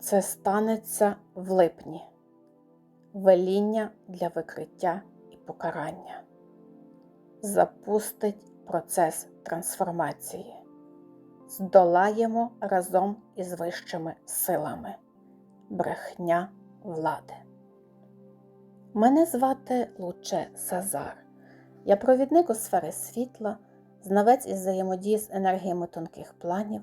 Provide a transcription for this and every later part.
Це станеться в липні. Веління для викриття і покарання. Запустить процес трансформації. Здолаємо разом із вищими силами. Брехня влади. Мене звати Луче Сазар. Я провідник у сфери світла, знавець із взаємодії з енергіями тонких планів,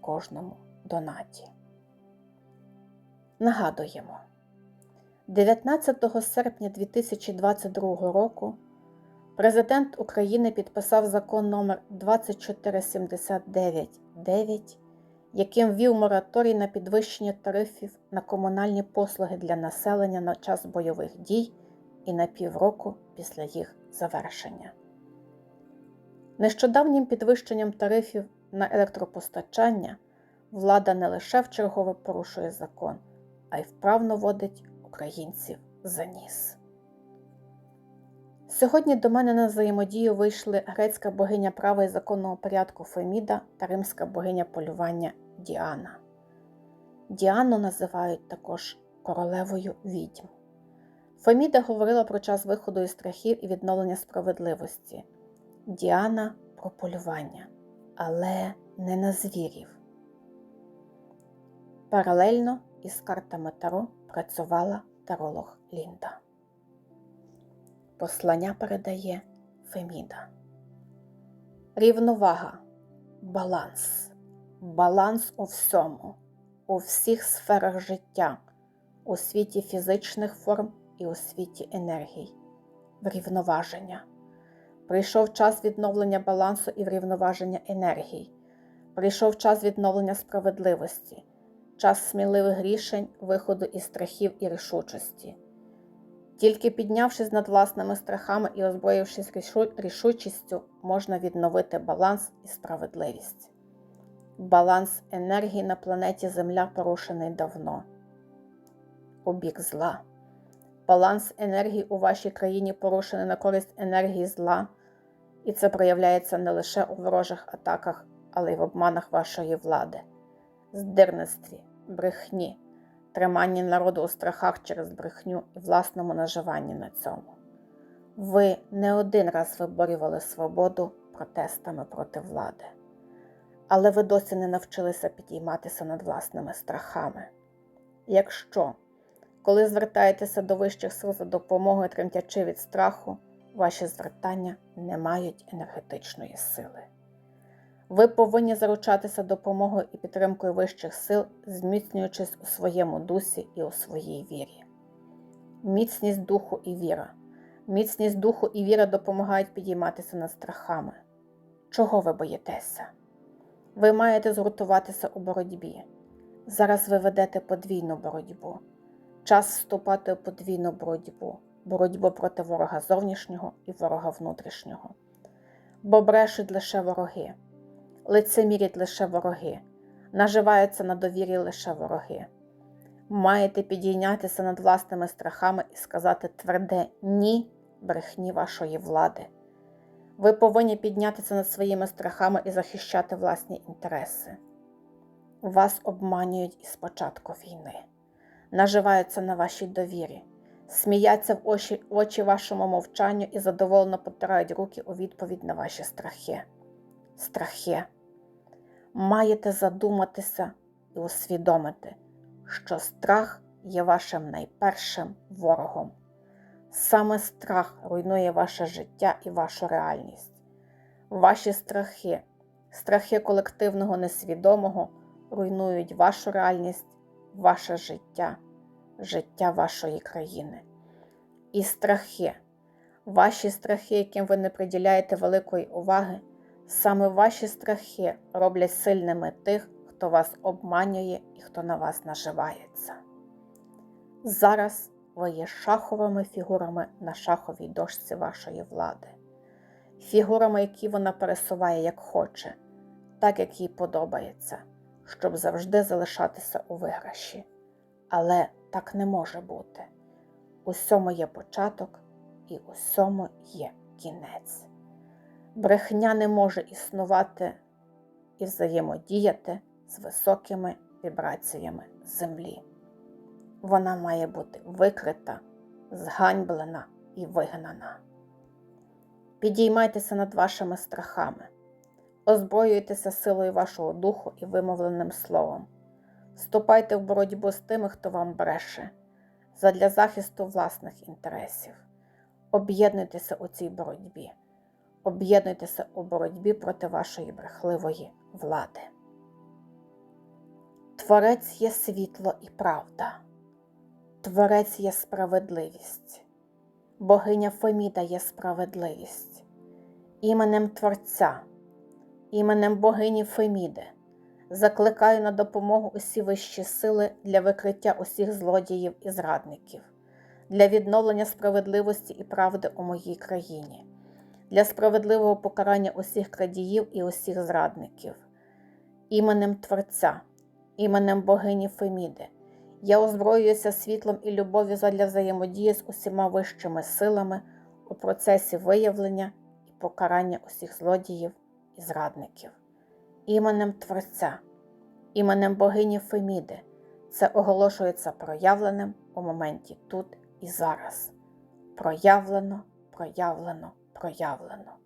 кожному донаті. Нагадуємо, 19 серпня 2022 року Президент України підписав закон номер 24799, яким ввів мораторій на підвищення тарифів на комунальні послуги для населення на час бойових дій і на півроку після їх завершення. Нещодавнім підвищенням тарифів на електропостачання влада не лише вчергове порушує закон, а й вправно водить українців за ніс. Сьогодні до мене на взаємодію вийшли грецька богиня права і законного порядку Феміда та римська богиня полювання Діана. Діану називають також королевою відьм. Феміда говорила про час виходу із страхів і відновлення справедливості. Діана про полювання, але не на звірів. Паралельно із картами Таро працювала таролог Лінда. Послання передає Феміда. Рівновага, баланс, баланс у всьому, у всіх сферах життя, у світі фізичних форм і у світі енергій, врівноваження. Прийшов час відновлення балансу і врівноваження енергій. Прийшов час відновлення справедливості, час сміливих рішень, виходу із страхів і рішучості. Тільки піднявшись над власними страхами і озброївшись рішучістю, можна відновити баланс і справедливість. Баланс енергії на планеті Земля порушений давно. У бік зла. Баланс енергії у вашій країні порушений на користь енергії зла, і це проявляється не лише у ворожих атаках, але й в обманах вашої влади, здирництві, брехні триманні народу у страхах через брехню і власному наживанні на цьому. Ви не один раз виборювали свободу протестами проти влади, але ви досі не навчилися підійматися над власними страхами. Якщо, коли звертаєтеся до вищих сил за допомогою тремтячи від страху, ваші звертання не мають енергетичної сили. Ви повинні заручатися допомогою і підтримкою вищих сил, зміцнюючись у своєму дусі і у своїй вірі. Міцність духу і віра. Міцність духу і віра допомагають підійматися над страхами. Чого ви боїтеся? Ви маєте згуртуватися у боротьбі. Зараз ви ведете подвійну боротьбу. Час вступати у подвійну боротьбу, боротьбу проти ворога зовнішнього і ворога внутрішнього. Бо брешуть лише вороги лицемірять лише вороги, наживаються на довірі лише вороги. Маєте підійнятися над власними страхами і сказати тверде ні брехні вашої влади. Ви повинні піднятися над своїми страхами і захищати власні інтереси. Вас обманюють із початку війни, наживаються на вашій довірі, сміяться в очі, очі вашому мовчанню і задоволено потирають руки у відповідь на ваші страхи. Страхи маєте задуматися і усвідомити, що страх є вашим найпершим ворогом. Саме страх руйнує ваше життя і вашу реальність. Ваші страхи, страхи колективного несвідомого руйнують вашу реальність, ваше життя, життя вашої країни. І страхи, ваші страхи, яким ви не приділяєте великої уваги, Саме ваші страхи роблять сильними тих, хто вас обманює і хто на вас наживається. Зараз ви є шаховими фігурами на шаховій дошці вашої влади, фігурами, які вона пересуває як хоче, так як їй подобається, щоб завжди залишатися у виграші. Але так не може бути. Усьому є початок і усьому є кінець. Брехня не може існувати і взаємодіяти з високими вібраціями землі. Вона має бути викрита, зганьблена і вигнана. Підіймайтеся над вашими страхами, озброюйтеся силою вашого духу і вимовленим словом. Вступайте в боротьбу з тими, хто вам бреше, задля захисту власних інтересів. Об'єднуйтеся у цій боротьбі, об'єднуйтеся у боротьбі проти вашої брехливої влади. Творець є світло і правда, Творець є справедливість, богиня Феміда є справедливість, іменем Творця, іменем богині Феміди закликаю на допомогу усі вищі сили для викриття усіх злодіїв і зрадників, для відновлення справедливості і правди у моїй країні, для справедливого покарання усіх крадіїв і усіх зрадників, іменем Творця, іменем богині Феміди. Я озброююся світлом і любов'ю задля взаємодії з усіма вищими силами у процесі виявлення і покарання усіх злодіїв і зрадників. Іменем Творця, іменем богині Феміди, це оголошується проявленим у моменті тут і зараз. Проявлено, проявлено, проявлено.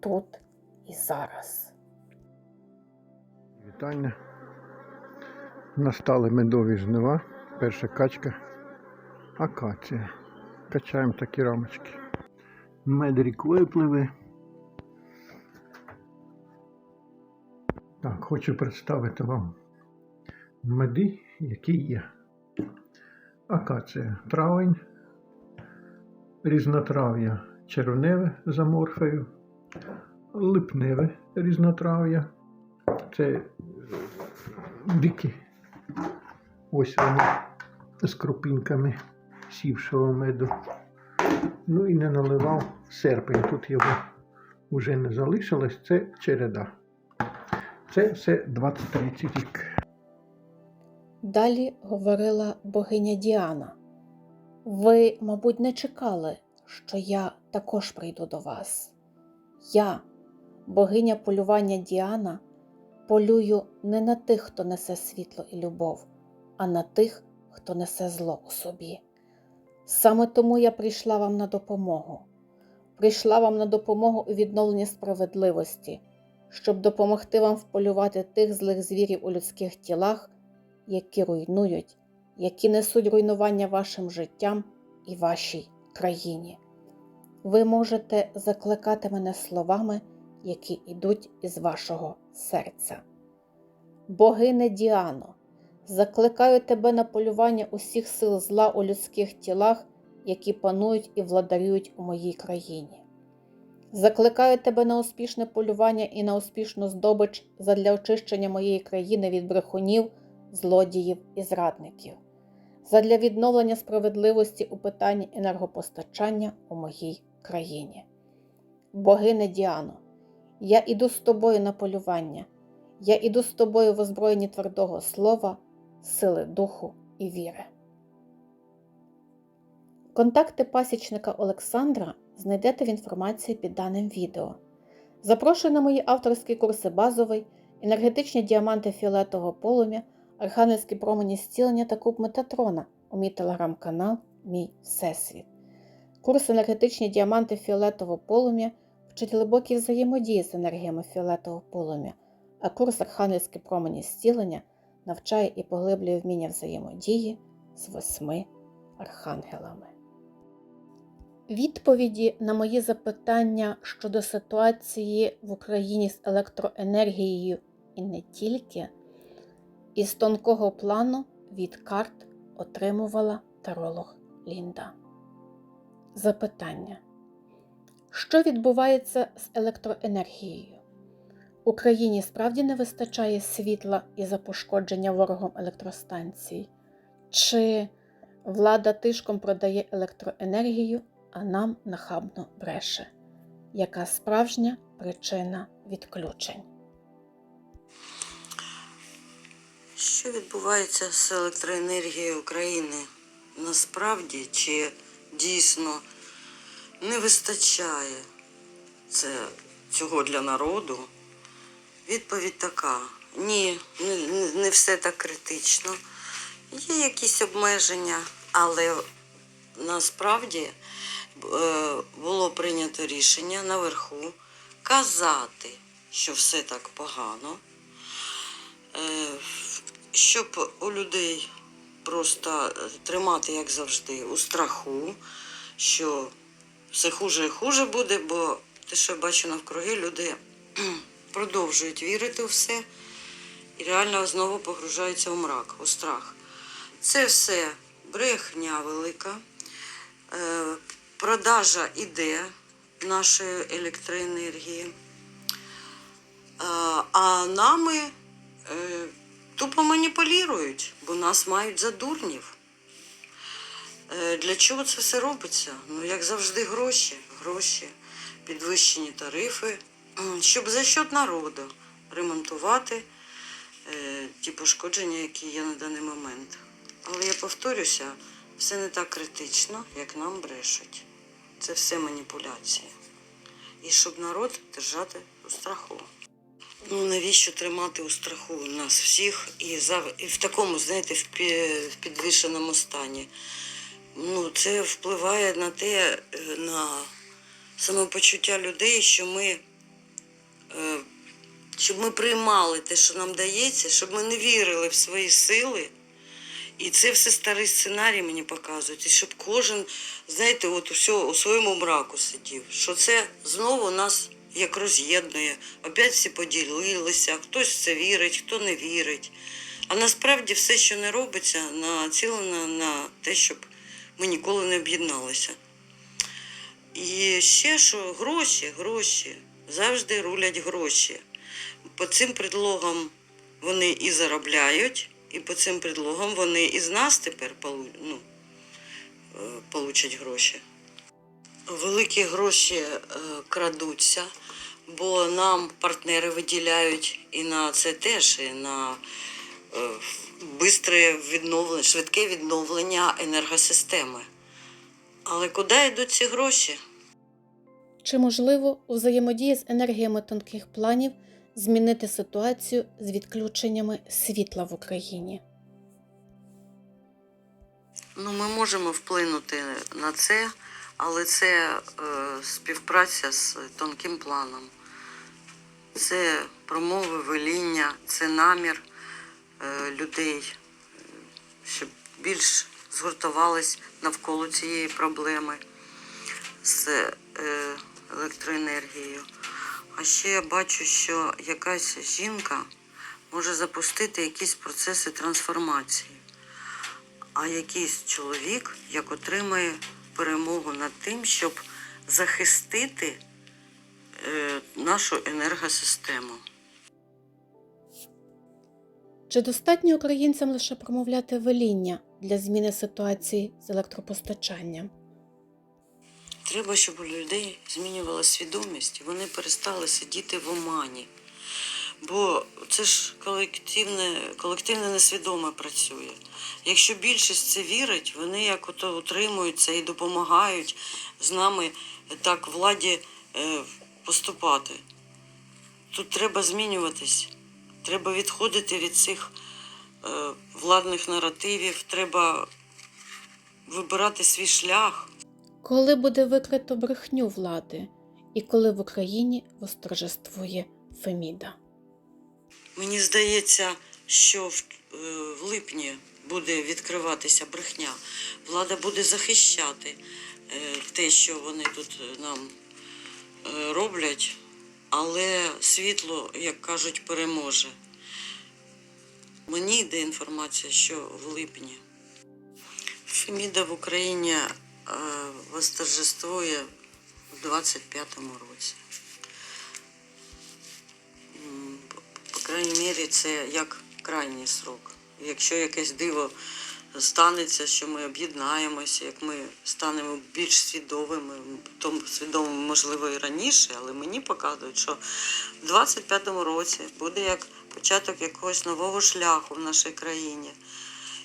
Тут і зараз. Вітання. Настали медові жнива. Перша качка. Акація. Качаємо такі рамочки. Мед рікою пливе. Так, хочу представити вам меди, які є. Акація травень, різнотрав'я червневе за морфею, липневе різнотрав'я. Це е, дикі. Ось вони з крупінками сівшого меду. Ну і не наливав серпень. Тут його вже не залишилось. Це череда. Це все 23 рік. Далі говорила богиня Діана. Ви, мабуть, не чекали, що я також прийду до вас. Я, богиня полювання Діана, полюю не на тих, хто несе світло і любов, а на тих, хто несе зло у собі. Саме тому я прийшла вам на допомогу. Прийшла вам на допомогу у відновленні справедливості, щоб допомогти вам вполювати тих злих звірів у людських тілах, які руйнують, які несуть руйнування вашим життям і вашій країні. Ви можете закликати мене словами, які йдуть із вашого серця. Богине Діано, закликаю тебе на полювання усіх сил зла у людських тілах, які панують і владарюють у моїй країні. Закликаю тебе на успішне полювання і на успішну здобич задля очищення моєї країни від брехунів, злодіїв і зрадників, задля відновлення справедливості у питанні енергопостачання у моїй країні. Богине Діано, я іду з тобою на полювання, я іду з тобою в озброєнні твердого слова, сили духу і віри. Контакти пасічника Олександра знайдете в інформації під даним відео. Запрошую на мої авторські курси базовий, енергетичні діаманти фіолетового полум'я, архангельські промені зцілення та куб Метатрона у мій телеграм-канал Мій Всесвіт. Курс енергетичні діаманти фіолетового полум'я вчить глибокій взаємодії з енергіями фіолетового полум'я, а курс архангельські промені зцілення навчає і поглиблює вміння взаємодії з восьми архангелами. Відповіді на мої запитання щодо ситуації в Україні з електроенергією і не тільки, із тонкого плану від карт отримувала таролог Лінда. Запитання. Що відбувається з електроенергією? Україні справді не вистачає світла із-за пошкодження ворогом електростанцій? Чи влада тишком продає електроенергію, а нам нахабно бреше? Яка справжня причина відключень? Що відбувається з електроенергією України? Насправді чи дійсно не вистачає це цього для народу? Відповідь така: ні, не, не- все так критично. Є якісь обмеження, але насправді було прийнято рішення наверху казати, що все так погано. Е, щоб у людей просто е, тримати, як завжди, у страху, що все хуже і хуже буде, бо те, що я бачу навкруги, люди продовжують вірити у все і реально знову погружаються у мрак, у страх. Це все брехня велика. Е, Продажа іде нашої електроенергії. А, а нами е, тупо маніпулюють, бо нас мають за дурнів. Е, для чого це все робиться? Ну, як завжди, гроші, гроші, підвищені тарифи, щоб за счет народу ремонтувати е, ті пошкодження, які є на даний момент. Але я повторюся, все не так критично, як нам брешуть. Це все маніпуляції. І щоб народ держати у страху. Ну навіщо тримати у страху нас всіх і, зав... і в такому, знаєте, в, в підвішеному стані? Ну, це впливає на те, е, на самопочуття людей, що ми, е, щоб ми приймали те, що нам дається, щоб ми не вірили в свої сили. І це все старий сценарій мені показують. І щоб кожен, знаєте, от усе у своєму мраку сидів. Що це знову нас як роз'єднує. Опять всі поділилися, хтось в це вірить, хто не вірить. А насправді все, що не робиться, націлено на те, щоб ми ніколи не об'єдналися. І ще що гроші, гроші, завжди рулять гроші. По цим предлогам вони і заробляють, і по цим предлогам вони і з нас тепер ну, е, получать гроші. Великі гроші е, крадуться, бо нам партнери виділяють і на це теж, і на е, бистре відновлення, швидке відновлення енергосистеми. Але куди йдуть ці гроші? Чи можливо у взаємодії з енергіями тонких планів змінити ситуацію з відключеннями світла в Україні? Ну, ми можемо вплинути на це, але це е, співпраця з тонким планом. Це промови, веління, це намір е, людей, щоб більш згуртувались навколо цієї проблеми з е, електроенергією. А ще я бачу, що якась жінка може запустити якісь процеси трансформації а якийсь чоловік як отримає перемогу над тим, щоб захистити е, нашу енергосистему. Чи достатньо українцям лише промовляти веління для зміни ситуації з електропостачанням? Треба, щоб у людей змінювала свідомість, і вони перестали сидіти в омані. Бо це ж колективне, колективне несвідоме працює. Якщо більшість це вірить, вони як ото утримуються і допомагають з нами так владі е, поступати. Тут треба змінюватись, треба відходити від цих е, владних наративів, треба вибирати свій шлях. Коли буде викрито брехню влади, і коли в Україні восторжествує Феміда? Мені здається, що в, е, в липні буде відкриватися брехня. Влада буде захищати е, те, що вони тут е, нам роблять, але світло, як кажуть, переможе. Мені йде інформація, що в липні. Феміда в Україні восторжествує в 25-му році. М, роки це як крайній срок. Якщо якесь диво станеться, що ми об'єднаємося, як ми станемо більш свідомими, тому свідомими, можливо, і раніше, але мені показують, що в 25-му році буде як початок якогось нового шляху в нашій країні,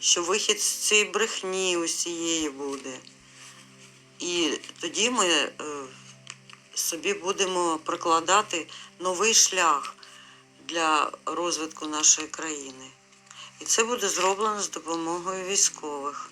що вихід з цієї брехні усієї буде. І тоді ми е, собі будемо прокладати новий шлях для розвитку нашої країни. І це буде зроблено з допомогою військових.